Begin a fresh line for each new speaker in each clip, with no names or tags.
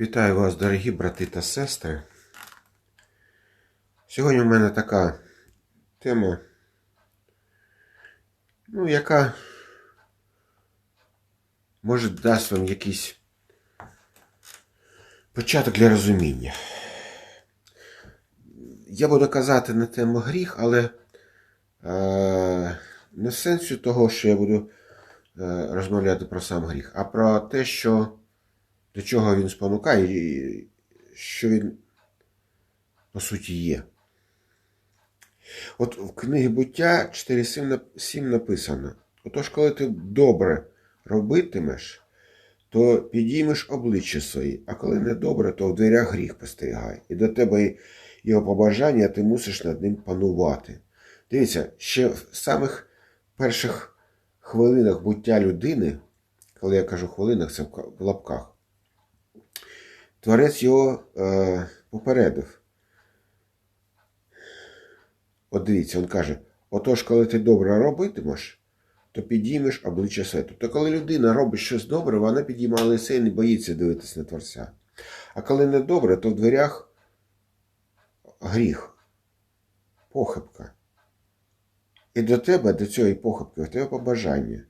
Вітаю вас, дорогі брати та сестри. Сьогодні у мене така тема, ну, яка може дасть вам якийсь початок для розуміння. Я буду казати на тему гріх, але е, не в сенсі того, що я буду е, розмовляти про сам гріх, а про те, що до чого він спонукає, і що він, по суті, є. От в книгі буття 4.7 написано: Отож, коли ти добре робитимеш, то підіймеш обличчя свої, а коли не добре, то в дверях гріх постерігай. І до тебе його побажання, ти мусиш над ним панувати. Дивіться, ще в самих перших хвилинах буття людини, коли я кажу хвилинах, це в лапках. Творець його е, попередив. От дивіться, він каже: отож, коли ти добре робитимеш, то підіймеш обличчя своє. Тобто, коли людина робить щось добре, вона підіймає лице і не боїться дивитися на Творця. А коли не добре, то в дверях гріх, похибка. І до тебе, до цієї похибки, в тебе побажання.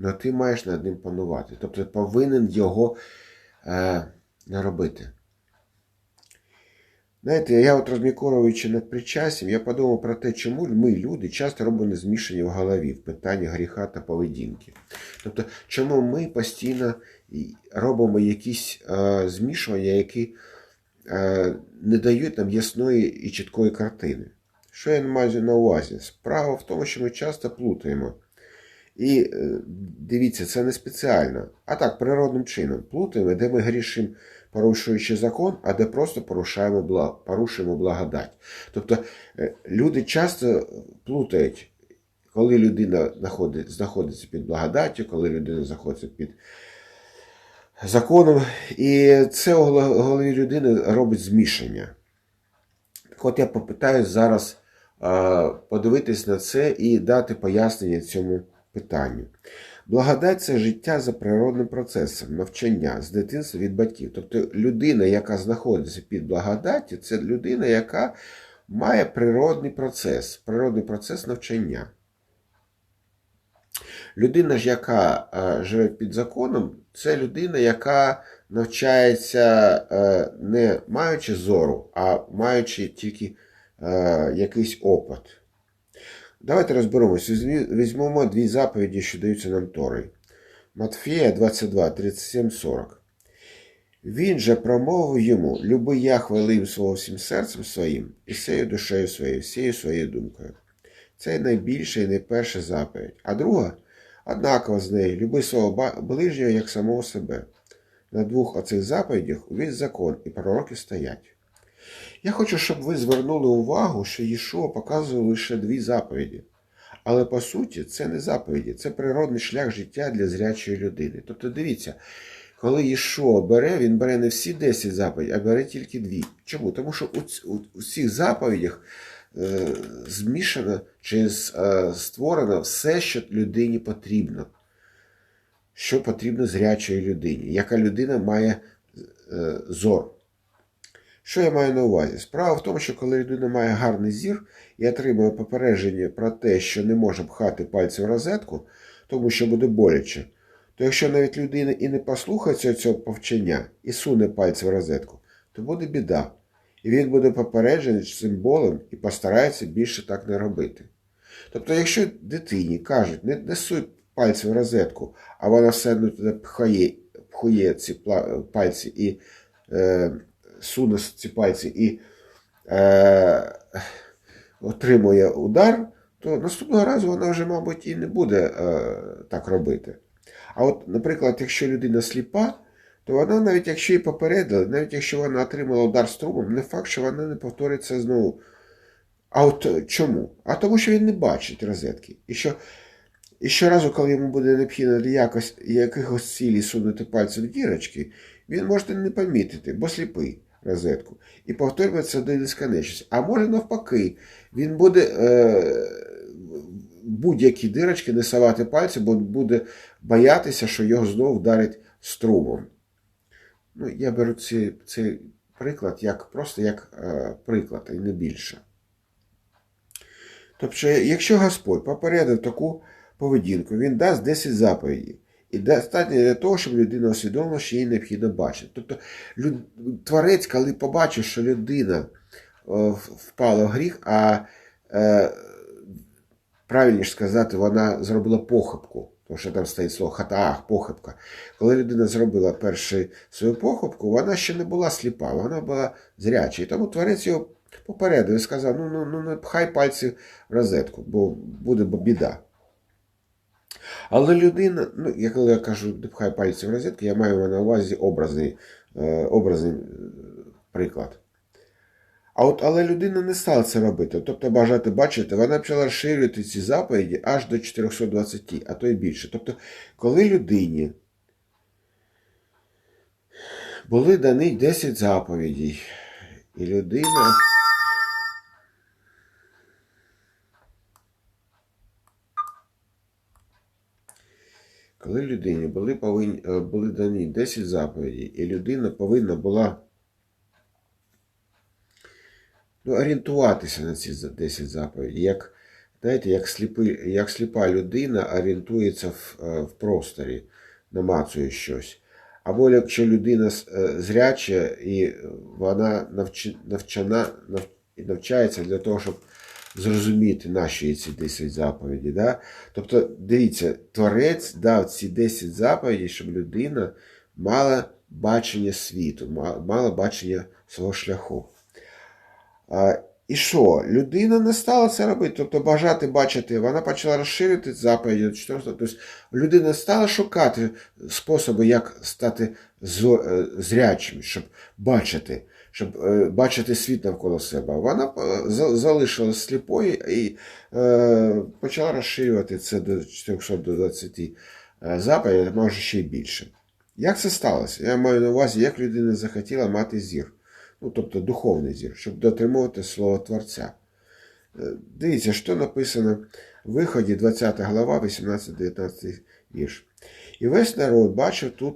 Але ти маєш над ним панувати. Тобто повинен його. Е, не робити. Знаєте, я от розмікоруючи над причастям, я подумав про те, чому ми, люди, часто робимо змішання в голові в питанні гріха та поведінки. Тобто, чому ми постійно робимо якісь е, змішування, які е, не дають нам ясної і чіткої картини. Що я маю на увазі? Справа в тому, що ми часто плутаємо. І е, дивіться, це не спеціально, а так, природним чином. Плутаємо, де ми грішимо, порушуючи закон, а де просто порушаємо порушуємо благодать. Тобто е, люди часто плутають, коли людина знаходиться під благодаттю, коли людина знаходиться під законом. І це у голові людини робить змішання. Так от я попитаюсь зараз подивитись на це і дати пояснення цьому питанню. Благодать це життя за природним процесом, навчання з дитинства від батьків. Тобто людина, яка знаходиться під благодаттю, це людина, яка має природний процес, природний процес навчання. Людина ж, яка е, живе під законом, це людина, яка навчається е, не маючи зору, а маючи тільки е, якийсь опит. Давайте розберемося. Візьмемо дві заповіді, що даються нам Тори. Матфія 22, 37, 40. Він же промовив йому, люби я хвалив свого всім серцем своїм, і всею душею своєю, всією своєю думкою. Це найбільша і найперша заповідь. А друга однаково з нею, люби свого ближнього як самого себе. На двох оцих заповідях увесь закон і пророки стоять. Я хочу, щоб ви звернули увагу, що Єшуа показує лише дві заповіді. Але по суті, це не заповіді, це природний шлях життя для зрячої людини. Тобто, дивіться, коли Єшуа бере, він бере не всі 10 заповідей, а бере тільки дві. Чому? Тому що у, у цих заповідях е, змішано чи е, створено все, що людині потрібно. Що потрібно зрячої людині, яка людина має е, зор. Що я маю на увазі? Справа в тому, що коли людина має гарний зір і отримує попередження про те, що не може пхати пальці в розетку, тому що буде боляче, то якщо навіть людина і не послухається цього повчення і суне пальці в розетку, то буде біда. І він буде попереджений цим болем і постарається більше так не робити. Тобто, якщо дитині кажуть, не, не суй пальці в розетку, а вона все одно туди пхає, пхує ці пальці і. Е, суне ці пальці і е, отримує удар, то наступного разу вона вже, мабуть, і не буде е, так робити. А от, наприклад, якщо людина сліпа, то вона, навіть якщо її попередили, навіть якщо вона отримала удар струмом, не факт, що вона не повторить це знову. А от чому? А тому, що він не бачить розетки. І що і щоразу, коли йому буде необхідно для якось, якихось цілі сунути пальцем в дірочки, він може не помітити, бо сліпий розетку. І повторюватися до безконечності. А може навпаки, він буде е, будь-які дирочки не совати пальці, бо буде боятися, що його знову вдарить струмом. Ну, я беру цей, цей приклад як просто як е, приклад, і не більше. Тобто, якщо Господь попередив таку поведінку, він дасть 10 заповідей. І достатньо для того, щоб людина усвідомила, що їй необхідно бачити. Тобто люд... творець, коли побачив, що людина впала в гріх, а е, правильніше сказати, вона зробила похибку, тому що там стоїть слово хатаах, похибка. Коли людина зробила першу свою похибку, вона ще не була сліпа, вона була зряча. І тому творець його попередив і сказав: ну, ну, ну не пхай пальці в розетку, бо буде біда. Але людина, ну, я коли я кажу, пхай пальці в розетку, я маю на увазі образний, е, образний е, приклад. А от, Але людина не стала це робити. Тобто, бажати бачити, вона почала розширювати ці заповіді аж до 420, а то й більше. Тобто, коли людині були дані 10 заповідей, і людина. Коли людині були повинні, е, були дані 10 заповідей, і людина повинна була ну, орієнтуватися на ці 10 заповідей, як знаєте, як, сліпи, як сліпа людина орієнтується в, е, в просторі, намацує щось. Або якщо людина е, зряча і вона навчана, навчається для того, щоб зрозуміти наші ці 10 заповіді. Да? Тобто, дивіться, Творець дав ці 10 заповідей, щоб людина мала бачення світу, мала бачення свого шляху. А, І що? Людина не стала це робити, тобто бажати бачити, вона почала розширити заповіді. Тобто людина стала шукати способи, як стати е, зрячим, щоб бачити щоб е, бачити світ навколо себе. Вона е, залишилась сліпою і е, почала розширювати це до 420 заповідей, може ще й більше. Як це сталося? Я маю на увазі, як людина захотіла мати зір, ну, тобто духовний зір, щоб дотримувати слово Творця. Дивіться, що написано в виході 20 глава, 18-19 вірш. І весь народ бачив тут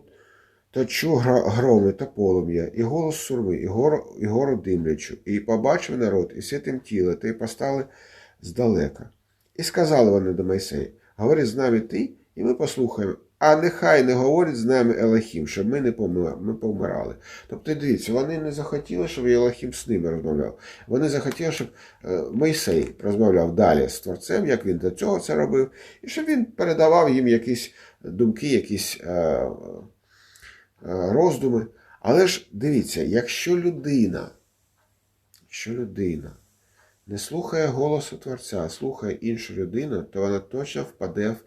та чу громи та полум'я, і голос сурми, і гору, і гору димлячу, і побачив народ, і святим тіло, та й постали здалека. І сказали вони до Мойсея, говори з нами ти, і ми послухаємо, а нехай не говорить з нами Елохім, щоб ми не помирали. Тобто, дивіться, вони не захотіли, щоб Елохім з ними розмовляв. Вони захотіли, щоб е, Мойсей розмовляв далі з Творцем, як він до цього це робив, і щоб він передавав їм якісь думки, якісь. Е, роздуми. Але ж дивіться, якщо людина, якщо людина не слухає голосу Творця, а слухає іншу людину, то вона точно впаде в,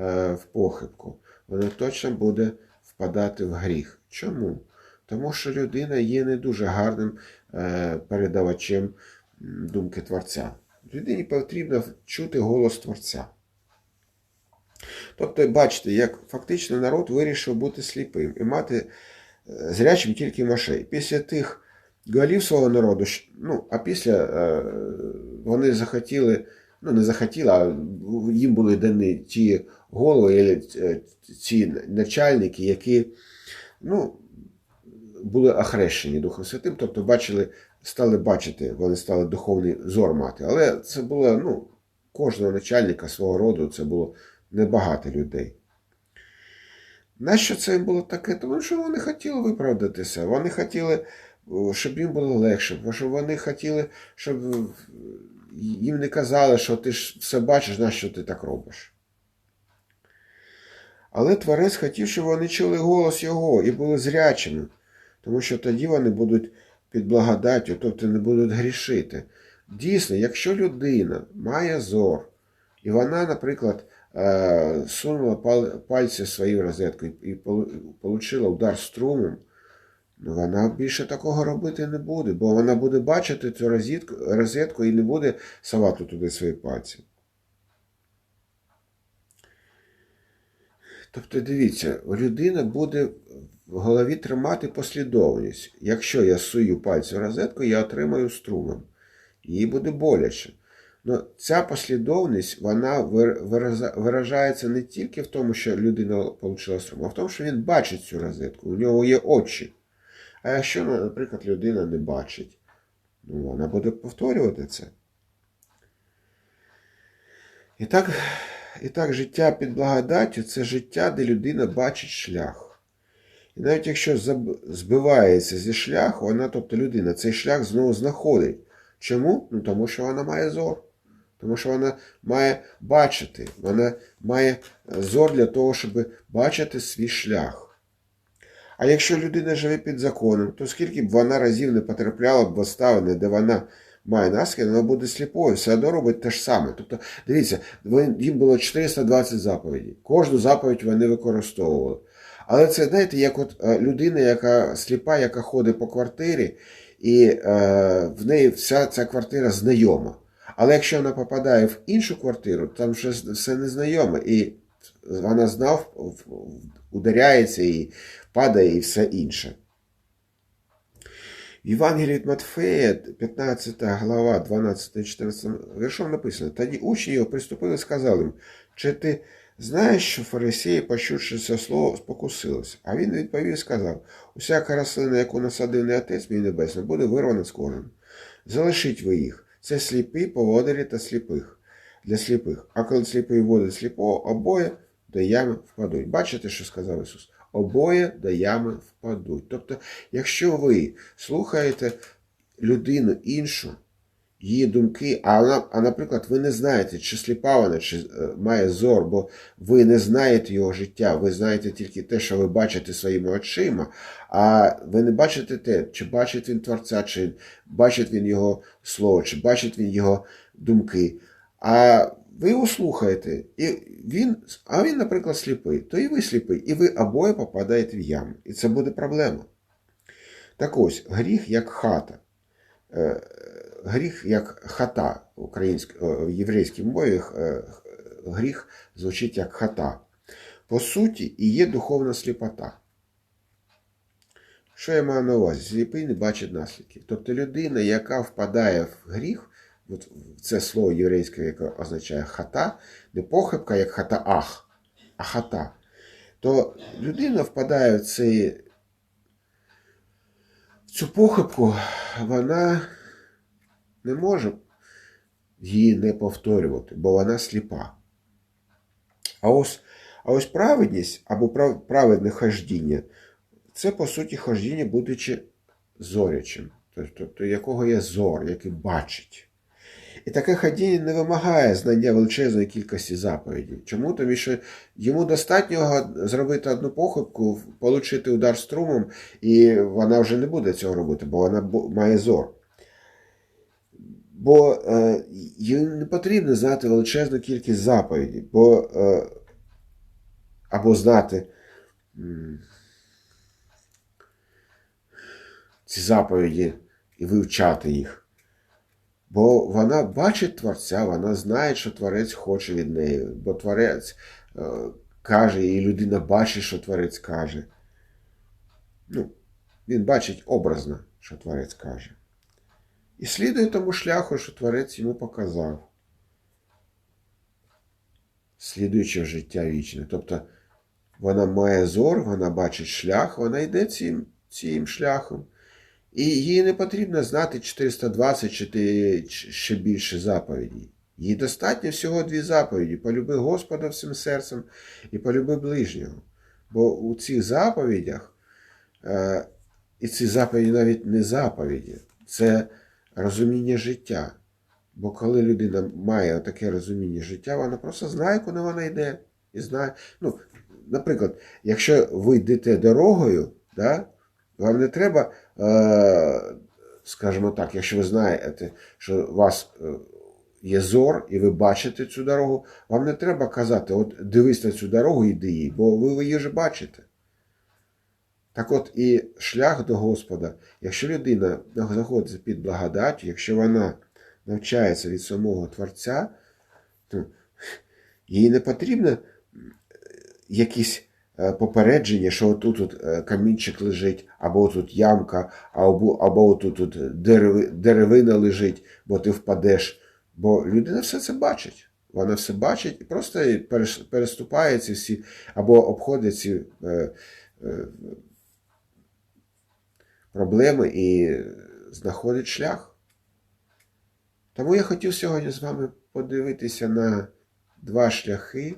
е, в похибку. Вона точно буде впадати в гріх. Чому? Тому що людина є не дуже гарним е, передавачем думки Творця. Людині потрібно чути голос Творця. Тобто, бачите, як фактично народ вирішив бути сліпим і мати е, зрячим тільки мошей. Після тих голів свого народу, ну, а після е, вони захотіли, ну не захотіли, а їм були дані ті голови, е, ці начальники, які ну, були охрещені Духом Святим, тобто бачили, стали бачити, вони стали духовний зор мати. Але це було ну, кожного начальника свого роду, це було небагато людей. Нащо це їм було таке? Тому що вони хотіли виправдатися, вони хотіли, щоб їм було легше, щоб вони хотіли, щоб їм не казали, що ти ж все бачиш, на що ти так робиш. Але Творець хотів, щоб вони чули голос Його і були зрячими, тому що тоді вони будуть під благодаттю, тобто не будуть грішити. Дійсно, якщо людина має зор, і вона, наприклад, Е, сунула пальці в свою розетку і отримала удар струмом, ну вона більше такого робити не буде, бо вона буде бачити цю розетку, розетку і не буде совати туди свої пальці. Тобто, дивіться, людина буде в голові тримати послідовність. Якщо я сую пальці в розетку, я отримаю струмом. Їй буде боляче. Ну, Ця послідовність вона виражається не тільки в тому, що людина отримала струм, а в тому, що він бачить цю розетку, у нього є очі. А якщо, наприклад, людина не бачить, ну, вона буде повторювати це. І так, і так життя під благодаттю це життя, де людина бачить шлях. І навіть якщо збивається зі шляху, вона, тобто людина, цей шлях знову знаходить. Чому? Ну тому що вона має зор. Тому що вона має бачити, вона має е, зор для того, щоб бачити свій шлях. А якщо людина живе під законом, то скільки б вона разів не потрапляла б в обставини, де вона має наслідки, вона буде сліпою, все одно робить те ж саме. Тобто, дивіться, їм було 420 заповідей. Кожну заповідь вони використовували. Але це, знаєте, як от е, людина, яка сліпа, яка ходить по квартирі, і е, в неї вся ця квартира знайома. Але якщо вона попадає в іншу квартиру, там вже все незнайоме, і вона знов в- в- ударяється і падає, і все інше. В Євангелії від Матфея, 15 глава, 12-14 віршом написано: Тоді учні його приступили і сказали їм, чи ти знаєш, що фарисеї, почувши це слово, спокусилися? А він відповів і сказав: усяка рослина, яку насадив не отець мій небесний, буде вирвана з коренем. Залишіть ви їх. Це сліпі поводирі та сліпих для сліпих. А коли сліпий водить сліпого, обоє до ями впадуть. Бачите, що сказав Ісус? Обоє до ями впадуть. Тобто, якщо ви слухаєте людину іншу, її думки, а, вона, а наприклад, ви не знаєте, чи сліпа вона, чи е, має зор, бо ви не знаєте його життя, ви знаєте тільки те, що ви бачите своїми очима, а ви не бачите те, чи бачить він Творця, чи бачить він його слово, чи бачить він його думки. А ви його слухаєте, і він, а він, наприклад, сліпий, то і ви сліпий, і ви обоє попадаєте в яму. І це буде проблема. Так ось, гріх як хата. Е, Гріх як хата е, в єврейській мові е, гріх звучить як хата. По суті, і є духовна сліпота. Що я маю на увазі? Сліпий не бачить наслідків. Тобто людина, яка впадає в гріх, от це слово єврейське, яке означає хата, не похибка, як хата ах, а хата, то людина впадає в цей, цю похибку, вона не може її не повторювати, бо вона сліпа. А ось, а ось праведність або прав- праведне хождіння це, по суті, хождіння, будучи зорячим, тобто якого є зор, який бачить. І таке ходіння не вимагає знання величезної кількості заповідей. Чому? Тому що йому достатньо зробити одну похибку, отримати удар струмом, і вона вже не буде цього робити, бо вона має зор. Бо е, не потрібно знати величезну кількість заповідей, бо, е, або знати ці заповіді і вивчати їх. Бо вона бачить Творця, вона знає, що Творець хоче від неї, бо Творець е, каже, і людина бачить, що Творець каже. Ну, він бачить образно, що Творець каже. І слідує тому шляху, що Творець йому показав, слідуючи в життя вічне. Тобто вона має зор, вона бачить шлях, вона йде цим, цим шляхом. І їй не потрібно знати 420 чи ще більше заповідей. Їй достатньо всього дві заповіді: полюби Господа всім серцем і полюби ближнього. Бо у цих заповідях, е, і ці заповіді навіть не заповіді, це розуміння життя. Бо коли людина має таке розуміння життя, вона просто знає, куди вона йде. І знає. Ну, наприклад, якщо ви йдете дорогою, да, вам не треба, е, скажімо так, якщо ви знаєте, що у вас е, є зор, і ви бачите цю дорогу, вам не треба казати, от дивись на цю дорогу йди її, бо ви її вже бачите. Так от і шлях до Господа, якщо людина знаходиться під благодаттю, якщо вона навчається від самого Творця, то їй не потрібно якісь е, попередження, що отут от е, камінчик лежить, або тут ямка, або, або тут, тут дереви, деревина лежить, бо ти впадеш. Бо людина все це бачить. Вона все бачить і просто перес- переступає ці всі, або обходить ці е, проблеми і знаходить шлях. Тому я хотів сьогодні з вами подивитися на два шляхи.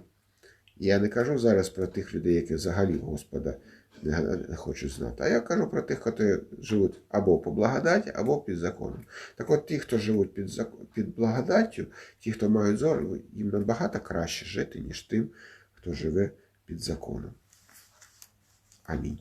Я не кажу зараз про тих людей, які взагалі Господа не, хочуть знати, а я кажу про тих, які живуть або по благодаті, або під законом. Так от ті, хто живуть під, зак- під благодаттю, ті, хто мають зору, їм набагато краще жити, ніж тим, хто живе під законом. Амінь.